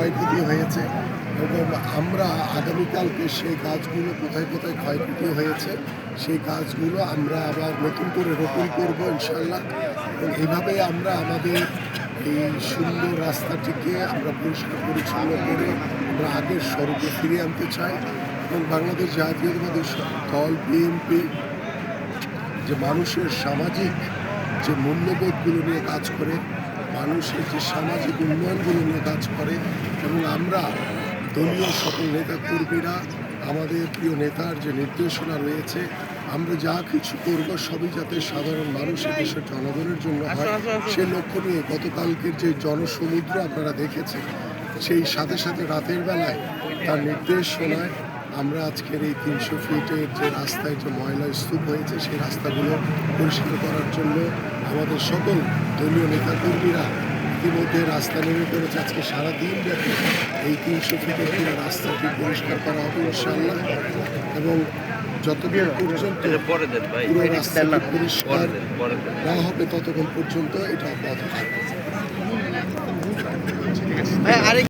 ক্ষয়ক্ষতি হয়েছে এবং আমরা আগামীকালকে সেই গাছগুলো কোথায় কোথায় ক্ষয়ক্ষতি হয়েছে, সেই গাছগুলো আমরা আবার নতুন করে রোপণ করব ইনশাল্লাহ এবং এইভাবে আমরা আমাদের এই সুন্দর রাস্তাটিকে আমরা পরিষ্কার পরিচ্ছন্ন করে আমরা আগের স্বরূপে ফিরিয়ে আনতে চাই। এবং বাংলাদেশ জাতীয়তাবাদী দল বিএনপি যে মানুষের সামাজিক যে মূল্যবোধগুলো নিয়ে কাজ করে মানুষের যে সামাজিক উন্নয়নগুলো নিয়ে কাজ করে এবং আমরা দলীয় সকল নেতা কর্মীরা আমাদের প্রিয় নেতার যে নির্দেশনা রয়েছে আমরা যা কিছু করব সবই যাতে সাধারণ মানুষের দেশের জনগণের জন্য হয়। সে লক্ষ্য নিয়ে গতকালকের যে জনসমুদ্র আপনারা দেখেছেন সেই সাথে সাথে রাতের বেলায় তার নির্দেশনায় আমরা আজকের এই তিনশো ফিটের যে রাস্তায় যে ময়লা স্তূপ হয়েছে সেই রাস্তাগুলো পরিষ্কার করার জন্য আমাদের সকল দলীয় নেতাকর্মীরা ইতিমধ্যে রাস্তা নেমে পড়েছে। আজকে সারাদিন ব্যাপী এই তিনশো ফিটের পুরো রাস্তাটি পরিষ্কার করা হবে ইনশাল্লাহ এবং যতদিন পর্যন্ত পরে রাস্তাটি পরিষ্কার না হবে ততক্ষণ পর্যন্ত এটা অব্যাহত থাকবে।